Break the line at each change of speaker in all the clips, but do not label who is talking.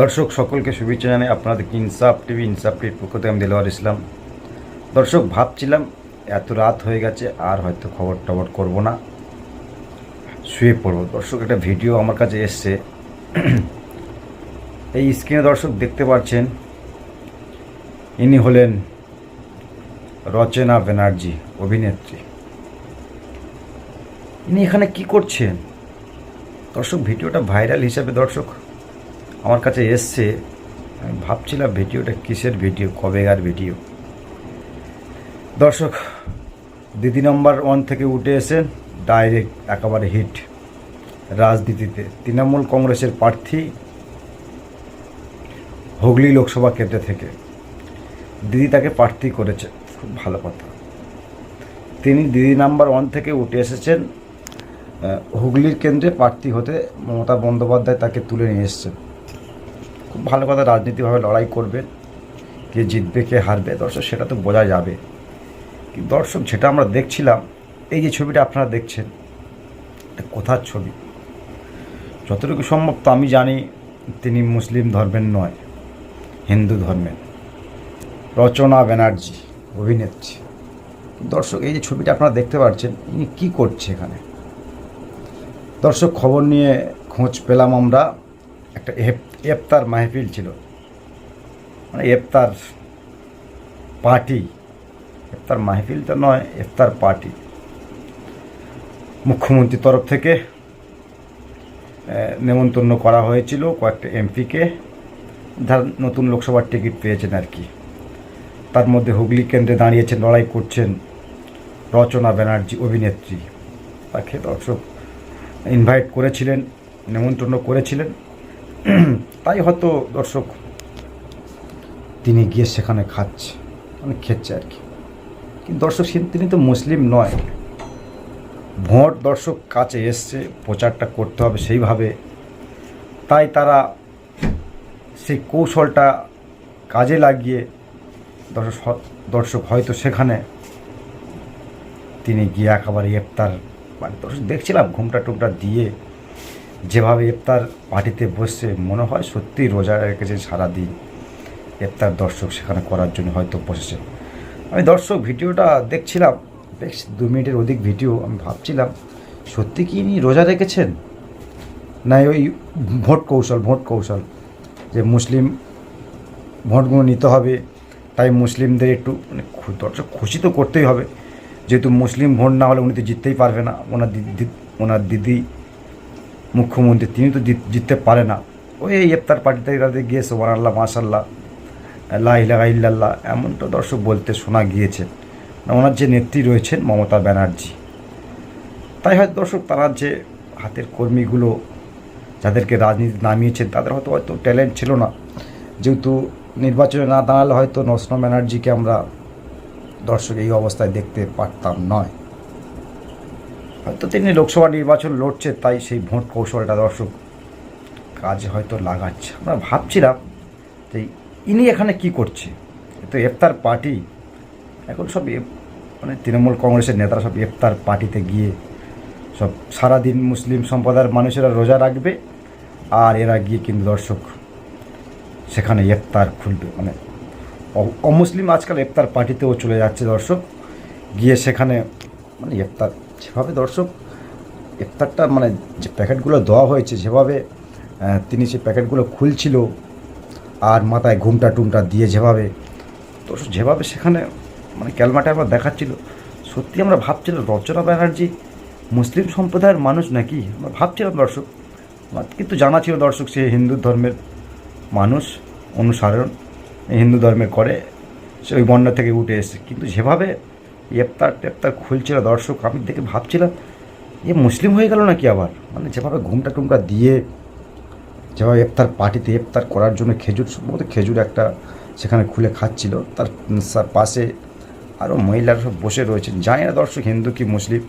দর্শক, সকলকে শুভেচ্ছা জানাই আপনাদের ইনসাফ টিভি, ইনসাফ টিভির পক্ষ থেকে আমি দেলোয়ার ইসলাম। দর্শক, ভাবছিলাম এত রাত হয়ে গেছে, আর হয়তো খবর টবর করব না, শুয়ে পড়ব। দর্শক, একটা ভিডিও আমার কাছে এসছে। এই স্ক্রিনে দর্শক দেখতে পাচ্ছেন, ইনি হলেন রচনা ব্যানার্জি, অভিনেত্রী। ইনি এখানে কি করছেন? দর্শক, ভিডিওটা ভাইরাল হিসাবে দর্শক আমার কাছে এসছে, আমি ভাবছিলাম ভিডিওটা কিসের ভিডিও, কবেকার ভিডিও। দর্শক, দিদি নম্বর ওয়ান থেকে উঠে এসে ডাইরেক্ট একেবারে হিট রাজনীতিতে। তৃণমূল কংগ্রেসের প্রার্থী হুগলি লোকসভা কেন্দ্র থেকে। দিদি তাকে প্রার্থী করেছে, খুব ভালো কথা। তিনি দিদি নাম্বার ওয়ান থেকে উঠে এসেছেন হুগলির কেন্দ্রে প্রার্থী হতে মমতা বন্দ্যোপাধ্যায় তাকে তুলে নিয়ে এসছেন। খুব ভালো কথা রাজনীতিভাবে লড়াই করবেন কে জিতবে, কে হারবে, দর্শক, সেটা তো বোঝা যাবে। কিন্তু দর্শক, যেটা আমরা দেখছিলাম, এই যে ছবিটা আপনারা দেখছেন, এটা কোথার ছবি? যতটুকু সম্ভব তো আমি জানি, তিনি মুসলিম ধর্মের নয়, হিন্দু ধর্মের। রচনা ব্যানার্জি, অভিনেত্রী। দর্শক, এই যে ছবিটা আপনারা দেখতে পাচ্ছেন, ইনি কী করছে এখানে? দর্শক, খবর নিয়ে খোঁজ পেলাম আমরা। একটা এফ- ইফতার মাহফিল ছিল। মানে এফতার পার্টি। এফতার মাহফিল তো নয় এফতার পার্টি। মুখ্যমন্ত্রীর তরফ থেকে নেমন্তন্ন করা হয়েছিল কয়েকটা এমপিকে। যারা নতুন লোকসভার টিকিট পেয়েছেন আর কি। তার মধ্যে হুগলি কেন্দ্রে দাঁড়িয়েছেন, লড়াই করছেন রচনা ব্যানার্জি, অভিনেত্রী। তাকে দর্শক ইনভাইট করেছিলেন, নেমন্তন্ন করেছিলেন। তাই হয়তো দর্শক তিনি গিয়ে সেখানে খাচ্ছে মানে খেচ্ছে আর কি। কিন্তু দর্শক তিনি তো মুসলিম নয়। ভোট দর্শক কাছে এসছে, প্রচারটা করতে হবে সেইভাবে। তাই তারা সেই কৌশলটা কাজে লাগিয়ে দর্শক দর্শক হয়তো সেখানে তিনি গিয়ে একেবারে ইফতার মানে দর্শক দেখছিলাম ঘুমটা টুমটা দিয়ে যেভাবে ইফতার পার্টিতে বসছে মনে হয় সত্যিই রোজা রেখেছে সারাদিন ইফতার দর্শক সেখানে করার জন্য হয়তো বসেছে। আমি দর্শক ভিডিওটা দেখছিলাম, বেশ দু মিনিটের অধিক ভিডিও আমি ভাবছিলাম, সত্যি কি ইনি রোজা রেখেছেন? না ওই ভোট কৌশল ভোট কৌশল, যে মুসলিম ভোটগুলো নিতে হবে, তাই মুসলিমদের একটু মানে দর্শক খুশি তো করতেই হবে, যেহেতু মুসলিম ভোট না হলে উনি তো জিততেই পারবে না। ওনার দিদি ওনার দিদি মুখ্যমন্ত্রী, তিনি তো জিত- জিততে পারে না। ওই ইফতার পার্টিতে তাদের গিয়ে সোমান আল্লাহ মাশাল্লাহ ইল্লাল্লাহ, এমনটা দর্শক বলতে শোনা গিয়েছে। ওনার যে নেত্রী রয়েছেন মমতা ব্যানার্জি। তাই হয়তো দর্শক তারা যে হাতের কর্মীগুলো যাদেরকে রাজনীতি নামিয়েছেন, তাদের হয়তো হয়তো ট্যালেন্ট ছিল না। যেহেতু নির্বাচনে না দাঁড়ালে হয়তো নসন ব্যানার্জিকে আমরা দর্শক এই অবস্থায় দেখতে পারতাম নয়। হয়তো তিনি লোকসভা নির্বাচন লড়ছে, তাই সেই ভোট কৌশলটা দর্শক কাজে হয়তো লাগাচ্ছে। আমরা ভাবছিলাম যে ইনি এখানে কি করছে? তো ইফতার পার্টি। এখন সব মানে তৃণমূল কংগ্রেসের নেতারা সব ইফতার পার্টিতে গিয়ে সব সারাদিন মুসলিম সম্প্রদায়ের মানুষেরা রোজা রাখবে, আর এরা গিয়ে কিন্তু দর্শক সেখানে ইফতার খুলবে। মানে অমুসলিম আজকাল ইফতার পার্টিতেও চলে যাচ্ছে দর্শক। গিয়ে সেখানে মানে ইফতার যেভাবে দর্শক ইফতারটা মানে যে প্যাকেটগুলো দেওয়া হয়েছে, যেভাবে তিনি সেই প্যাকেটগুলো খুলছিল আর মাথায় ঘুমটা টুমটা দিয়ে যেভাবে দর্শক যেভাবে সেখানে মানে ক্যালমাটা আমরা দেখাচ্ছিল, সত্যি আমরা ভাবছিলাম, রচনা ব্যানার্জি মুসলিম সম্প্রদায়ের মানুষ নাকি? আমরা ভাবছিলাম দর্শক কিন্তু জানা ছিল দর্শক সে হিন্দু ধর্মের মানুষ, অনুসরণ হিন্দু ধর্মের করে, সে ওই বন্যা থেকে উঠে এসেছে। কিন্তু যেভাবে ইফতার টেফতার খুলছিল, দর্শক, আমি দেখে ভাবছিলাম, এ মুসলিম হয়ে গেল নাকি আবার? মানে যেভাবে ঘুমটা টুমটা দিয়ে, যেভাবে ইফতার পার্টিতে ইফতার করার জন্য খেজুর সম্ভবত খেজুর একটা সেখানে খুলে খাচ্ছিল, তার পাশে আরও মহিলারা সব বসে রয়েছেন। জানি না দর্শক, হিন্দু কি মুসলিম?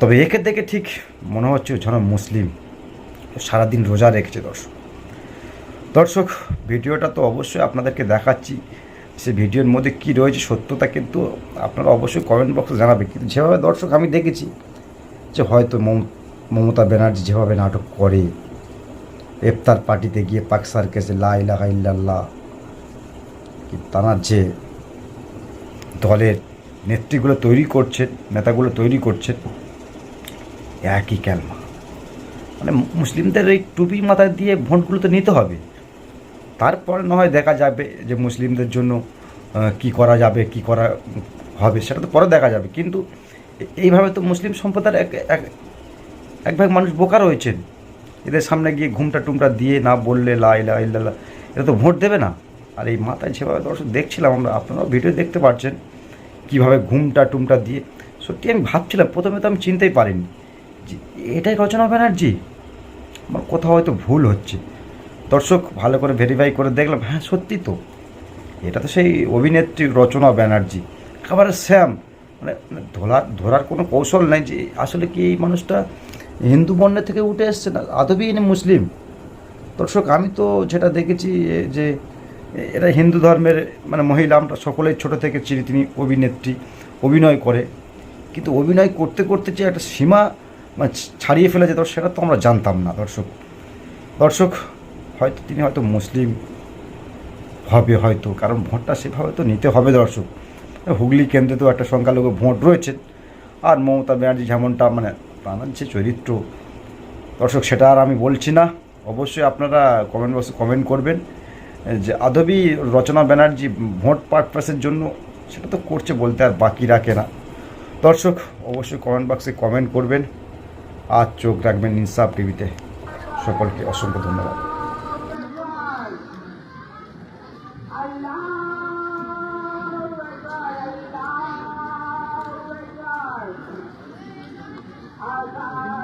তবে একে দেখে ঠিক মনে হচ্ছে যেন মুসলিম। সারাদিন রোজা রেখেছে দর্শক। দর্শক, ভিডিওটা তো অবশ্যই আপনাদেরকে দেখাচ্ছি। সে ভিডিওর মধ্যে কী রয়েছে সত্যতা কিন্তু আপনারা অবশ্যই কমেন্ট বক্সে জানাবে কিন্তু যেভাবে দর্শক, আমি দেখেছি যে হয়তো মম- মমতা ব্যানার্জি যেভাবে নাটক করে ইফতার পার্টিতে গিয়ে পাক সার্কেসে লা ইলাহা ইল্লাল্লাহ কি তানার যে দলের নেত্রীগুলো তৈরি করছেন, নেতাগুলো তৈরি করছেন, একই ক্যালমা। মানে মুসলিমদের এই টুপি মাথায় দিয়ে ভোটগুলো তো নিতে হবে। তারপরে হয় দেখা যাবে যে মুসলিমদের জন্য কি করা যাবে, কি করা হবে, সেটা তো পরে দেখা যাবে। কিন্তু এইভাবে তো মুসলিম সম্প্রদায়ের এক এক ভাগ মানুষ বোকা রয়েছেন। এদের সামনে গিয়ে ঘুমটা টুমটা দিয়ে না বললে লা ইলাহা ইল্লাল্লাহ এটা তো ভোট দেবে না। আর এই মাথায় যেভাবে দর্শক দেখছিলাম আমরা, আপনারাও ভিডিও দেখতে পাচ্ছেন কীভাবে ঘুমটা টুমটা দিয়ে। সত্যি আমি ভাবছিলাম, প্রথমে তো আমি চিনতেই পারিনি যে এটাই রচনা ব্যানার্জি। আমার কোথাও হয়তো ভুল হচ্ছে। দর্শক ভালো করে ভেরিফাই করে দেখলাম হ্যাঁ সত্যি তো। এটা তো সেই অভিনেত্রী রচনা ব্যানার্জি। খাবার শ্যাম মানে মানে ধরার ধরার কোনো কৌশল নাই যে আসলে কি এই মানুষটা হিন্দু বর্ণ থেকে উঠে এসছে না? আদবই ইনি মুসলিম। দর্শক, আমি তো যেটা দেখেছি যে এরা হিন্দু ধর্মের মানে মহিলা, আমরা সকলেই ছোটো থেকে চিনি, তিনি অভিনেত্রী, অভিনয় করে। কিন্তু অভিনয় করতে করতে যে একটা সীমা মানে ছাড়িয়ে ফেলেছে তো সেটা তো আমরা জানতাম না, দর্শক। দর্শক হয়তো তিনি হয়তো মুসলিম হবে হয়তো, কারণ ভোটটা সেভাবে তো নিতে হবে দর্শক। হুগলি কেন্দ্রে তো একটা সংখ্যালঘু ভোট রয়েছে। আর মমতা ব্যানার্জি যেমনটা মানে তাঁর যে চরিত্র, দর্শক সেটা আর আমি বলছি না। অবশ্যই আপনারা কমেন্ট বক্সে কমেন্ট করবেন। যে আদবি রচনা ব্যানার্জি ভোট পারপাসের জন্য সেটা তো করছে বলতে আর বাকি রাখে না। দর্শক, অবশ্যই কমেন্ট বক্সে কমেন্ট করবেন। আর চোখ রাখবেন ইনসাফ টিভিতে। সকলকে অসংখ্য ধন্যবাদ। Ah.